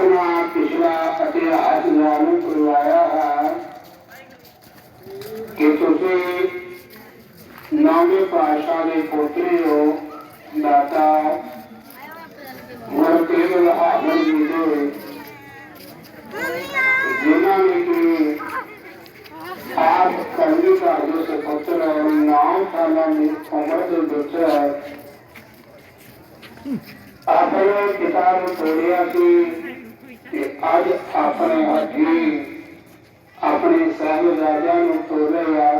ਪਿਛਲਾ ਇਤਿਹਾਸ ਜਾਣੂ ਕਰਵਾਇਆ ਹੈ ਕਿ ਤੁਸੀਂ ਨੌਵੇਂ ਪਾਤਸ਼ਾਹ ਦੇ ਪੋਤਰੇ ਹੋ, ਦਾਤਾ ਗੁਰਤੇਗ ਹਾਜ਼ਰ ਜੀ ਦੇ, ਜਿਨ੍ਹਾਂ ਨੇ ਕਿ ਆਪ ਕਰਨੀ ਦਾ ਜੋ ਸੁਪੁੱਤਰ ਨੌ ਸਾਲਾਂ ਦੀ ਉਮਰ ਦੇ ਆਪਣੇ ਪਿਤਾ ਨੂੰ ਤੋੜਿਆ ਸੀ। ਕਿ ਅੱਜ ਆਪਣੇ ਹੱਥੀ ਆਪਣੇ ਸਾਹਿਬਜ਼ਾਦਿਆਂ ਨੂੰ ਤੋੜਿਆ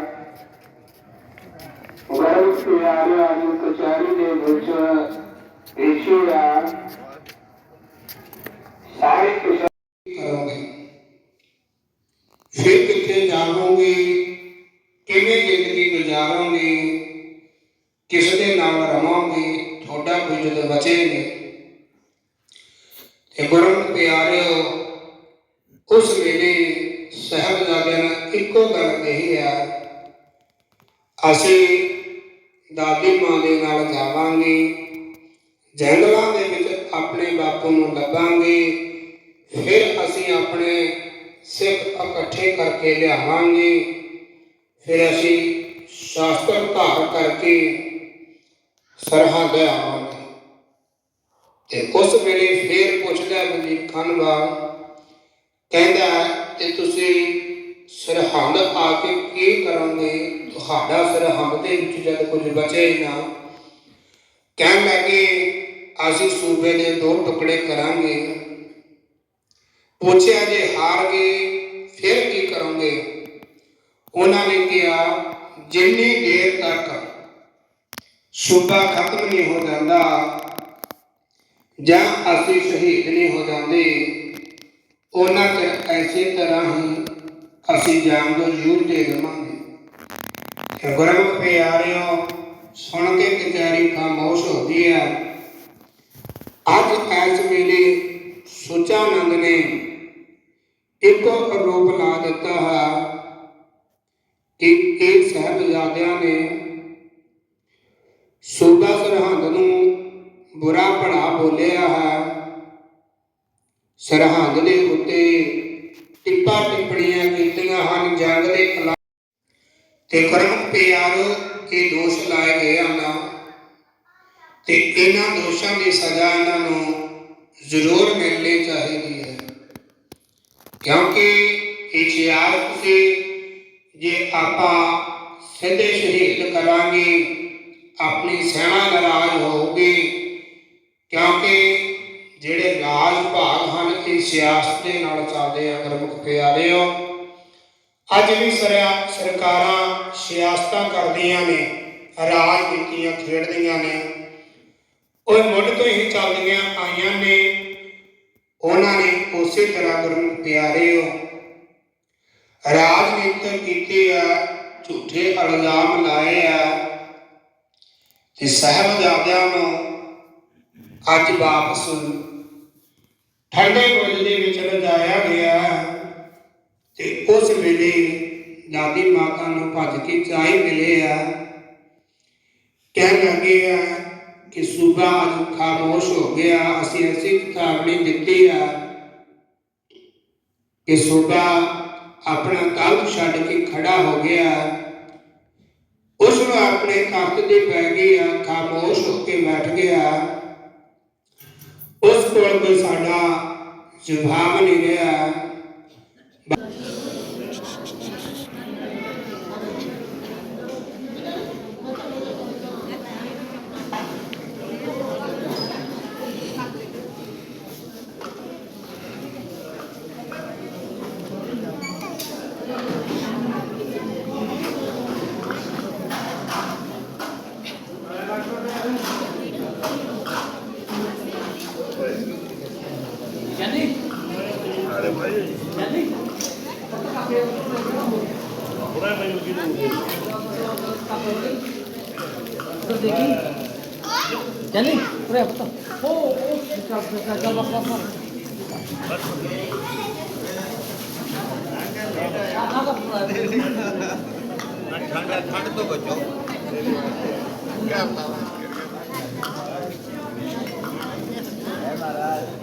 ਵਰਗ ਪਿਆਰਿਆਂ ਨੂੰ ਕਚਹਿਰੀ ਦੇ ਵਿੱਚ ਪੇਸ਼ੀਆ ਸਾਰੇ ਕੁਛ ਫਿਰ ਕਿੱਥੇ ਜਾਵੋਗੇ? ਕਿਵੇਂ ਜ਼ਿੰਦਗੀ ਗੁਜ਼ਾਰੋਗੇ? ਕਿਸ ਦੇ ਨਾਲ ਰਵਾਂਗੇ? ਤੁਹਾਡਾ ਕੋਈ ਜਦੋਂ ਬਚੇ ਨਹੀਂ ਤੇ ਗੁਰਮਤਿ ਪਿਆਰਿਓ, ਉਸ ਵੇਲੇ ਸਹਿਬਜ਼ਾਦਿਆਂ ਨੇ ਇੱਕੋ ਗੱਲ ਕਹੀ ਆ, ਅਸੀਂ ਦਾਦੀ ਮਾਂ ਦੇ ਨਾਲ ਜਾਵਾਂਗੇ, ਜੰਗਲਾਂ ਦੇ ਵਿੱਚ ਆਪਣੇ ਬਾਪੂ ਨੂੰ ਲੱਭਾਂਗੇ, ਫਿਰ ਅਸੀਂ ਆਪਣੇ ਸਿੱਖ ਇਕੱਠੇ ਕਰਕੇ ਲਿਆਵਾਂਗੇ, ਫਿਰ ਅਸੀਂ ਸ਼ਾਸਤਰ ਧਾਰ ਕਰਕੇ ਸਰਹੱਦ ਆਵਾਂਗੇ ਤੇ ਉਸ ਵੇਲੇ ਫੇਰ ਪੁੱਛਦਾ ਵਜ਼ੀਰ ਖਾਨਵਾ ਕਹਿੰਦਾ ਤੇ ਤੁਸੀਂ ਸਰਹੰਦ ਆ ਕੇ ਕੀ ਕਰੋਗੇ? ਤੁਹਾਡਾ ਸਰਹੰਦ ਦੇ ਵਿੱਚ ਜਦ ਕੁਝ ਬਚੇ ਨਾ। ਕਹਿਣ ਲੱਗੇ, ਅਸੀਂ ਸੂਬੇ ਦੇ ਦੋ ਟੁਕੜੇ ਕਰਾਂਗੇ। ਪੁੱਛਿਆ, ਜੇ ਹਾਰ ਗਏ ਫਿਰ ਕੀ ਕਰੋਗੇ? ਉਹਨਾਂ ਨੇ ਕਿਹਾ, ਜਿੰਨੀ ਦੇਰ ਤੱਕ ਸੂਬਾ ਖਤਮ ਨਹੀਂ ਹੋ ਜਾਂਦਾ ਜਾਂ ਅਸੀਂ ਸ਼ਹੀਦ ਨਹੀਂ ਹੋ ਜਾਂਦੇ, ਉਹਨਾਂ ਚਿਰ ਐਸੇ ਤਰ੍ਹਾਂ ਹੀ ਅਸੀਂ ਜਾਨ ਤੋਂ ਜ਼ਰੂਰ ਦੇ ਦੇਵਾਂਗੇ। ਤੇ ਗੁਰਮੁਖ ਪਿਆਰਿਓ, ਸੁਣ ਕੇ ਕਚਹਿਰੀ ਖਾਮੋਸ਼ ਹੋ ਗਈ ਹੈ। ਅੱਜ ਇਸ ਵੇਲੇ ਸੁਚਾਨੰਦ ਨੇ ਇੱਕ ਰੂਪ ਲਾ ਦਿੱਤਾ ਹੈ ਕਿ ਇਹ ਸਾਹਿਬਜ਼ਾਦਿਆਂ ਨੇ ਸੂਬਾ ਸਰਹੰਦ ਨੂੰ ਬੁਰਾ ਭਲਾ ਬੋਲਿਆ ਹੈ ਸਰਹੰਦ ਦੇ ਉੱਤੇ ਟਿੱਪਾ ਟਿੱਪਣੀਆਂ ਕੀਤੀਆਂ ਹਨ, ਜੰਗ ਦੇ ਖਿਲਾਫ। ਤੇ ਕਰਮ ਪਿਆਰ ਇਹ ਦੋਸ਼ ਲਾਏ ਗਏ ਹਨ। ਤੇ ਇਹਨਾਂ ਦੋਸ਼ਾਂ ਦੀ ਸਜ਼ਾ ਇਹਨਾਂ ਨੂੰ ਜ਼ਰੂਰ ਮਿਲਣੀ ਚਾਹੀਦੀ ਹੈ। ਕਿਉਂਕਿ ਇਤਿਹਾਸ ਸੀ, ਜੇ ਆਪਾਂ ਸਿੱਧੇ ਸ਼ਹੀਦ ਕਰਾਂਗੇ, ਆਪਣੀ ਸੈਨਾ ਨਾਰਾਜ਼ ਹੋਊਗੀ। ਕਿਉਂਕਿ ਹਨ ਸਿਆਸਤ ਦੇ ਨਾਲ ਚੱਲਦੇ ਆ ਗੁਰਮੁਖ ਪਿਆਰਿਓ ਅੱਜ ਵੀ ਸਰਿਆ, ਸਰਕਾਰਾਂ ਸਿਆਸਤਾਂ ਕਰਦੀਆਂ ਨੇ ਰਾਜਨੀਤੀਆਂ ਖੇਡਦੀਆਂ ਨੇ। ਉਹ ਮੁੱਢ ਤੋਂ ਹੀ ਚੱਲਦੀਆਂ ਆਈਆਂ ਨੇ, ਉਹਨਾਂ ਨੇ ਉਸੇ ਤਰ੍ਹਾਂ ਗੁਰਮੁਖ ਪਿਆਰਿਓ ਰਾਜਨੀਤਿਕ ਕੀਤੇ ਆ, ਝੂਠੇ ਇਲਜ਼ਾਮ ਲਾਏ ਆ। ਤੇ ਸਾਹਿਬਜ਼ਾਦਿਆਂ ਨੂੰ ਅੱਜ ਵਾਪਸ ਠੰਡੇ ਬੁਰਜ ਦੇ ਵਿੱਚ ਲਿਜਾਇਆ ਗਿਆ ਤੇ ਉਸ ਵੇਲੇ ਦਾਦੀ ਮਾਤਾ ਨੂੰ ਭੱਜ ਕੇ ਚਾਹੀ ਮਿਲੇ ਆ ਕਹਿਣ ਲੱਗੇ ਆ ਕਿ ਸੂਬਾ ਅੱਜ ਖਾਮੋਸ਼ ਹੋ ਗਿਆ ਅਸੀਂ ਐਸੀ ਚੇਤਾਵਨੀ ਦਿੱਤੀ ਆ ਕਿ ਸੂਬਾ ਆਪਣਾ ਕੰਮ ਛੱਡ ਕੇ ਖੜਾ ਹੋ ਗਿਆ ਉਸ ਨੂੰ ਆਪਣੇ ਕੱਤ ਦੇ ਪੈ ਗਈ ਆ ਖਾਮੋਸ਼ ਹੋ ਕੇ ਬੈਠ ਗਿਆ ਉਸ ਕੋਲ ਕੋਈ ਸਾਡਾ ਜਵਾਬ ਨਹੀਂ ਰਿਹਾ। चले पूरे बताओ ओ ओ चल बस बस बस ठंड ठंड तो बचो क्या महाराज